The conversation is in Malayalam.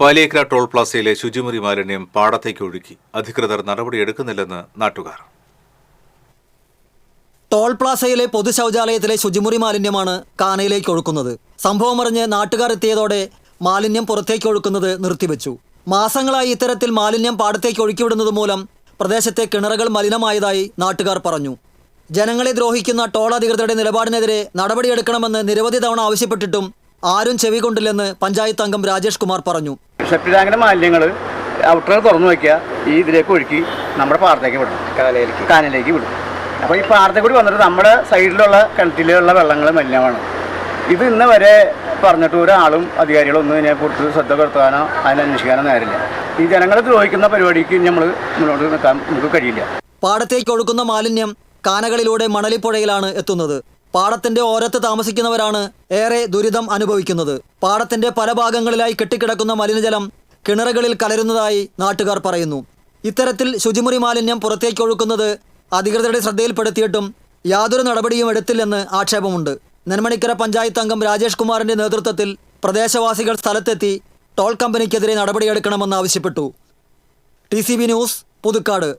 പാലിയേക്കര ടോൾ പ്ലാസയിലെ ശുചിമുറി മാലിന്യം പാടത്തേക്ക് ഒഴുക്കി. അധികൃതർ നടപടിയെടുക്കുന്നില്ലെന്ന് നാട്ടുകാർ. ടോൾ പ്ലാസയിലെ പൊതു ശൗചാലയത്തിലെ ശുചിമുറി മാലിന്യമാണ് കാനയിലേക്ക് ഒഴുക്കുന്നത്. സംഭവമറിഞ്ഞ് നാട്ടുകാർ എത്തിയതോടെ മാലിന്യം പുറത്തേക്ക് ഒഴുക്കുന്നത് നിർത്തിവെച്ചു. മാസങ്ങളായി ഇത്തരത്തിൽ മാലിന്യം പാടത്തേക്ക് ഒഴുക്കിവിടുന്നത് മൂലം പ്രദേശത്തെ കിണറുകൾ മലിനമായതായി നാട്ടുകാർ പറഞ്ഞു. ജനങ്ങളെ ദ്രോഹിക്കുന്ന ടോൾ അധികൃതരുടെ നിലപാടിനെതിരെ നടപടിയെടുക്കണമെന്ന് നിരവധി തവണ ആവശ്യപ്പെട്ടിട്ടും ആരും ചെവികൊണ്ടില്ലെന്ന് പഞ്ചായത്ത് അംഗം രാജേഷ് കുമാർ പറഞ്ഞു. സെപ്റ്റി ടാങ്കിന്റെ മാലിന്യങ്ങൾ ഔട്ടർ തുറന്നു വയ്ക്കുക ഈ ഇതിലേക്ക് ഒഴുക്കി നമ്മുടെ പാടത്തേക്ക് വിടും. കാനയിലേക്ക് കാനയിലേക്ക് വിടും. അപ്പോൾ ഈ പാടത്തെ കൂടി വന്നിട്ട് നമ്മുടെ സൈഡിലുള്ള കിണറ്റിലുള്ള വെള്ളങ്ങൾ മലിനമാണ്? ഇത് ഇന്ന് വരെ പറഞ്ഞിട്ട് ഒരാളും അധികാരികളും ഒന്നും ഇതിനെ കുറിച്ച് ശ്രദ്ധ പുലർത്താനോ അതിനന്വേഷിക്കാനോ നേരില്ല ഈ ജനങ്ങളെ ദ്രോഹിക്കുന്ന പരിപാടിക്ക് നമ്മൾ മുന്നോട്ട് നിൽക്കാൻ നമുക്ക് കഴിയില്ല. പാടത്തേക്ക് ഒഴുക്കുന്ന മാലിന്യം കാനകളിലൂടെ മണലിപ്പുഴയിലാണ് എത്തുന്നത്. പാടത്തിന്റെ ഓരത്ത് താമസിക്കുന്നവരാണ് ഏറെ ദുരിതം അനുഭവിക്കുന്നത്. പാടത്തിന്റെ പല ഭാഗങ്ങളിലായി കെട്ടിക്കിടക്കുന്ന മലിനജലം കിണറുകളിൽ കലരുന്നതായി നാട്ടുകാർ പറയുന്നു. ഇത്തരത്തിൽ ശുചിമുറി മാലിന്യം പുറത്തേക്ക് ഒഴുക്കുന്നത് അധികൃതരുടെ ശ്രദ്ധയിൽപ്പെടുത്തിയിട്ടും യാതൊരു നടപടിയും എടുത്തില്ലെന്ന് ആക്ഷേപമുണ്ട്. നെന്മണിക്കര പഞ്ചായത്ത് അംഗം രാജേഷ് കുമാറിന്റെ നേതൃത്വത്തിൽ പ്രദേശവാസികൾ സ്ഥലത്തെത്തി ടോൾ കമ്പനിക്കെതിരെ നടപടിയെടുക്കണമെന്ന് ആവശ്യപ്പെട്ടു. T news Puthukkad.